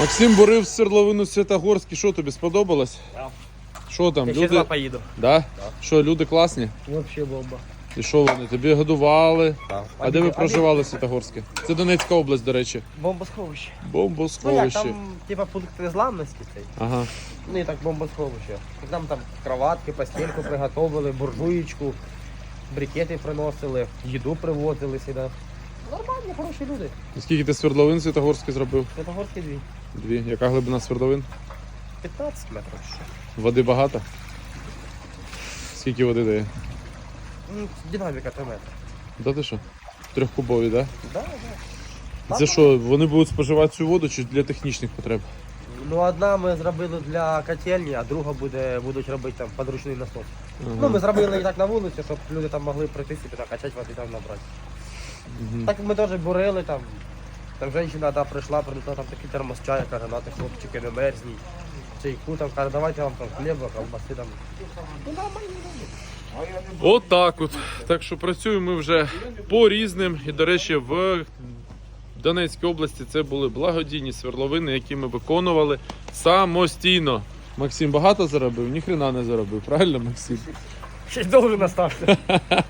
Максим бурив свердловину Святогорський. Що тобі сподобалось? Да. Що там? Я ще Люди... два поїду. Да? Що, люди класні? Вообще бомба. І що вони? Тобі годували? Да. А де ви проживали в Святогорське? Це Донецька область, до речі. Бомбосховище. Ну як, Бомбосховище. там типа пункт незламності цей. Ага. Ну і так бомбосховище. І Нам там кроватки, постельку приготовили, буржуєчку, брикети приносили, їду привозили сюди. Нормальні, хороші люди. І Скільки ти свердловин Святогорський зробив? Святогорські дві. Дві. Яка глибина свердловин? 15 метрів. ще. Води багато? Скільки води дає? Ну, Динаміка 3 метри. Да ти що? Трьохкубові, так? Да, Да? да. Це що, вони будуть споживати цю воду чи для технічних потреб? Ну одна ми зробили для котельні, а друга буде, будуть робити там подручний насос. Ну ми зробили і так на вулиці, щоб люди там могли прийти собі так качати води там набрати. Так ми теж бурили там. Там жінка да, прийшла, принесла там такий термос чаю, каже, на ти хлопчики не мерзніть. Чайку там каже, давайте вам там хліба, колбаси там. Ну нормально. От так от. Так що працюємо ми вже по різним. І, до речі, в Донецькій області це були благодійні свердловини, які ми виконували самостійно. Максим багато заробив, ніхрена не заробив, правильно, Максим? Ще й должен остався.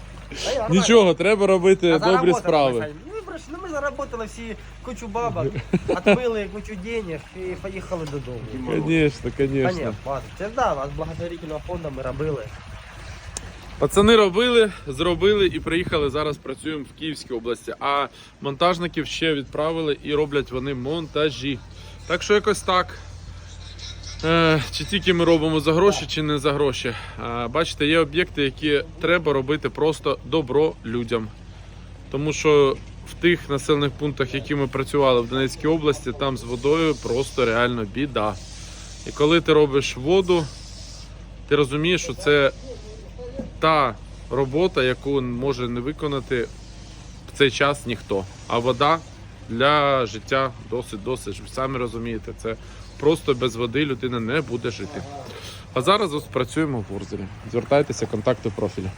Нічого, треба робити добрі справи. Ну, ми, прийшли, ми заработали всі кучу бабок, відбили кучу денег і поїхали додому. Звісно, звісно. Це да, вас благотворительного фонду ми робили. Пацани робили, зробили і приїхали. Зараз працюємо в Київській області. А монтажників ще відправили і роблять вони монтажі. Так що якось так. Е, чи тільки ми робимо за гроші, чи не за гроші. Е, бачите, є об'єкти, які треба робити просто добро людям. Тому що в тих населених пунктах, які ми працювали в Донецькій області, там з водою просто реально біда. І коли ти робиш воду, ти розумієш, що це та робота, яку може не виконати в цей час ніхто. А вода для життя досить досить. Ви самі розумієте, це просто без води людина не буде жити. А зараз ось працюємо в Урзелі. Звертайтеся, контакти в профілі.